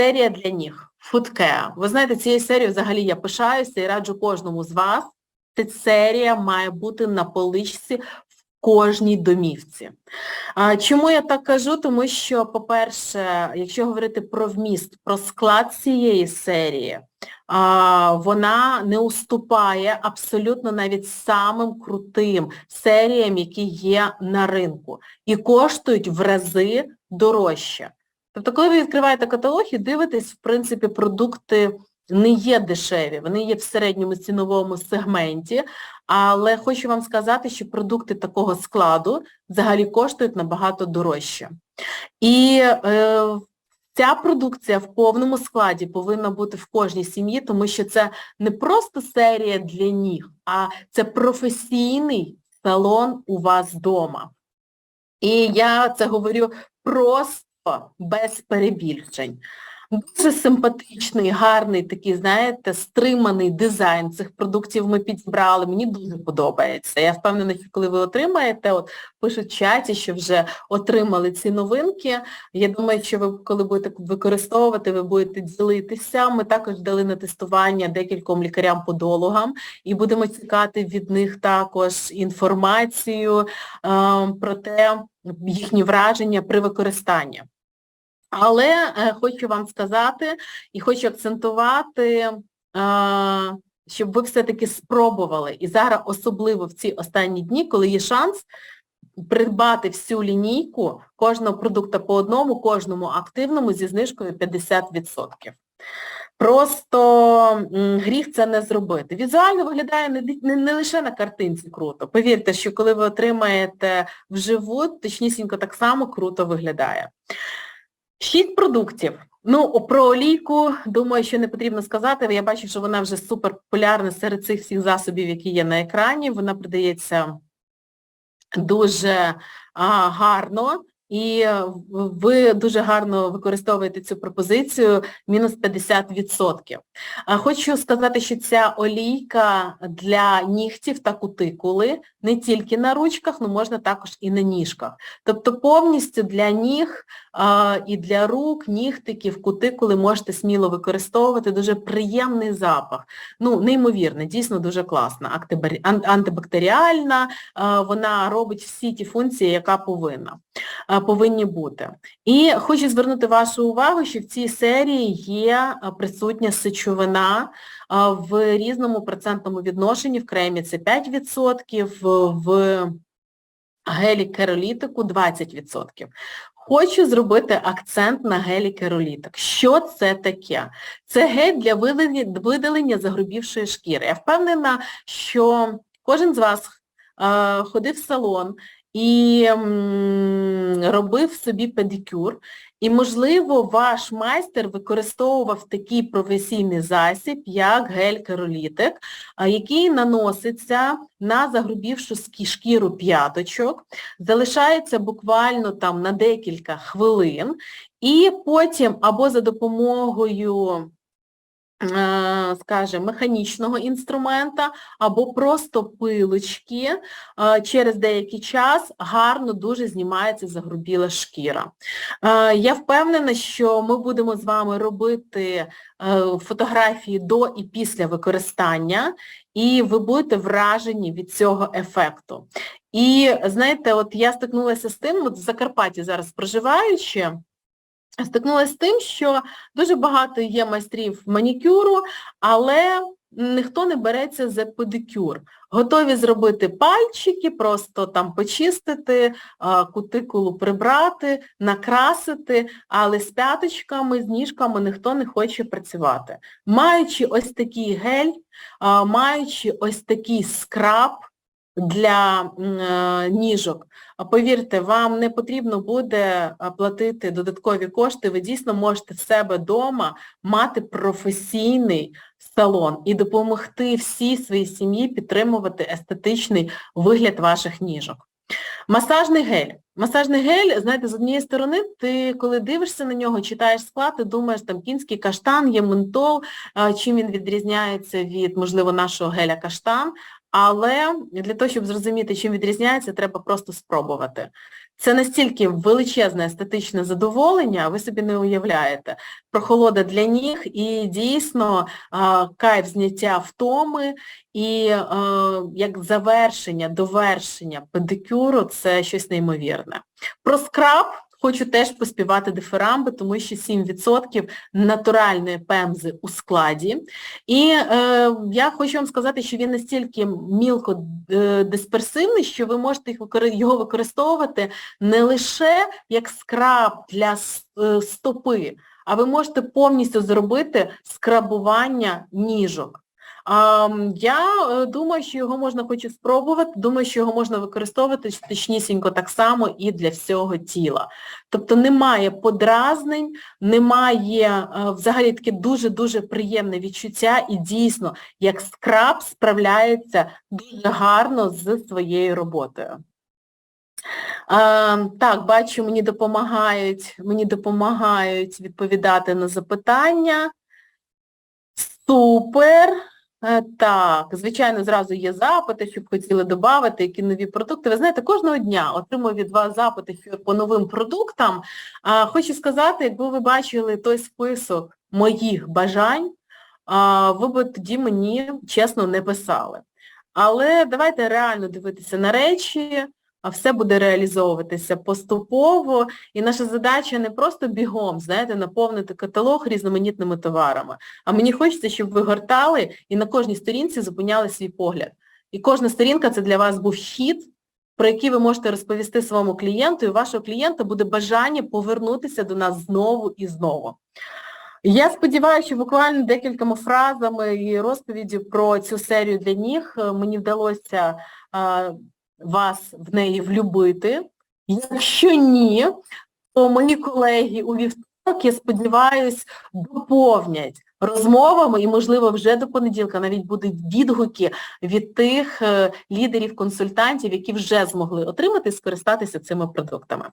серія для ніг. Фудкеа. Ви знаєте, цією серією взагалі я пишаюся і раджу кожному з вас. Ця серія має бути на поличці в кожній домівці. Чому я так кажу? Тому що, по-перше, якщо говорити про вміст, про склад цієї серії, вона не уступає абсолютно навіть самим крутим серіям, які є на ринку, і коштують в рази дорожче. Тобто, коли ви відкриваєте каталог і дивитесь, в принципі, продукти не є дешеві, вони є в середньому ціновому сегменті, але хочу вам сказати, що продукти такого складу взагалі коштують набагато дорожче. І е, ця продукція в повному складі повинна бути в кожній сім'ї, тому що це не просто серія для ніг, а це професійний салон у вас вдома. І я це говорю просто без перебільшень. Дуже симпатичний, гарний такий, знаєте, стриманий дизайн цих продуктів ми підібрали. Мені дуже подобається. Я впевнена, що коли ви отримаєте, от пишуть в чаті, що вже отримали ці новинки. Я думаю, що ви, коли будете використовувати, ви будете ділитися. Ми також дали на тестування декільком лікарям-подологам і будемо чекати від них також інформацію е, про те, їхні враження при використанні. Але е, хочу вам сказати і хочу акцентувати, е, щоб ви все-таки спробували. І зараз особливо в ці останні дні, коли є шанс придбати всю лінійку кожного продукту по одному, кожному активному зі знижкою 50%. Просто гріх це не зробити. Візуально виглядає не, не, не лише на картинці круто. Повірте, що коли ви отримаєте вживу, точнісінько так само круто виглядає. Шість продуктів. Ну, про олійку, думаю, що не потрібно сказати. Я бачу, що вона вже супер популярна серед цих всіх засобів, які є на екрані. Вона продається дуже а, гарно. І ви дуже гарно використовуєте цю пропозицію мінус 50%. Хочу сказати, що ця олійка для нігтів та кутикули не тільки на ручках, але можна також і на ніжках. Тобто повністю для ніг і для рук, нігтиків, кутикули можете сміло використовувати, дуже приємний запах. Ну, неймовірно, дійсно дуже класна, антибактеріальна, вона робить всі ті функції, яка повинна повинні бути. І хочу звернути вашу увагу, що в цій серії є присутня сечовина в різному процентному відношенні, в кремі це 5%, в гелі керолітику 20%. Хочу зробити акцент на гелі керолітик. Що це таке? Це гель для видалення загрубівшої шкіри. Я впевнена, що кожен з вас е, ходив в салон і робив собі педикюр. І, можливо, ваш майстер використовував такий професійний засіб, як гель-керолітик, який наноситься на загрубівшу шкіру п'яточок, залишається буквально там на декілька хвилин, і потім або за допомогою скажімо, механічного інструмента або просто пилочки е, через деякий час гарно дуже знімається загрубіла шкіра. Е, я впевнена, що ми будемо з вами робити фотографії до і після використання, і ви будете вражені від цього ефекту. І знаєте, от я стикнулася з тим, от в Закарпатті зараз проживаючи, стикнулася з тим, що дуже багато є майстрів манікюру, але ніхто не береться за педикюр. Готові зробити пальчики, просто там почистити, кутикулу прибрати, накрасити, але з п'яточками, з ніжками ніхто не хоче працювати. Маючи ось такий гель, маючи ось такий скраб, для е, ніжок. Повірте, вам не потрібно буде платити додаткові кошти, ви дійсно можете в себе вдома мати професійний салон і допомогти всій своїй сім'ї підтримувати естетичний вигляд ваших ніжок. Масажний гель. Масажний гель, знаєте, з однієї сторони, ти коли дивишся на нього, читаєш склад, ти думаєш, там кінський каштан, є ментол, чим він відрізняється від, можливо, нашого геля каштан, але для того, щоб зрозуміти, чим відрізняється, треба просто спробувати. Це настільки величезне естетичне задоволення, ви собі не уявляєте. Прохолода для ніг і дійсно кайф зняття втоми і як завершення, довершення педикюру це щось неймовірне. Про скраб хочу теж поспівати дифирамби, тому що 7% натуральної пемзи у складі. І е, я хочу вам сказати, що він настільки мілко е, дисперсивний, що ви можете його використовувати не лише як скраб для е, стопи, а ви можете повністю зробити скрабування ніжок. А, я е, думаю, що його можна хочу спробувати, думаю, що його можна використовувати точнісінько так само і для всього тіла. Тобто немає подразнень, немає е, взагалі таке дуже-дуже приємне відчуття і дійсно, як скраб справляється дуже гарно з своєю роботою. Е, так, бачу, мені допомагають, мені допомагають відповідати на запитання. Супер. Е, Так, звичайно, зразу є запити, щоб хотіли додати, які нові продукти. Ви знаєте, кожного дня отримую від вас запити по новим продуктам. Хочу сказати, якби ви бачили той список моїх бажань, ви б тоді мені, чесно, не писали. Але давайте реально дивитися на речі, а все буде реалізовуватися поступово. І наша задача не просто бігом, знаєте, наповнити каталог різноманітними товарами, а мені хочеться, щоб ви гортали і на кожній сторінці зупиняли свій погляд. І кожна сторінка це для вас був хід, про який ви можете розповісти своєму клієнту, і у вашого клієнта буде бажання повернутися до нас знову і знову. Я сподіваюся, що буквально декількома фразами і розповіддю про цю серію для ніг е, мені вдалося а, вас в неї влюбити. Якщо ні, то мої колеги у вівторок, я сподіваюсь, доповнять розмовами і, можливо, вже до понеділка навіть будуть відгуки від тих е, лідерів-консультантів, які вже змогли отримати і скористатися цими продуктами.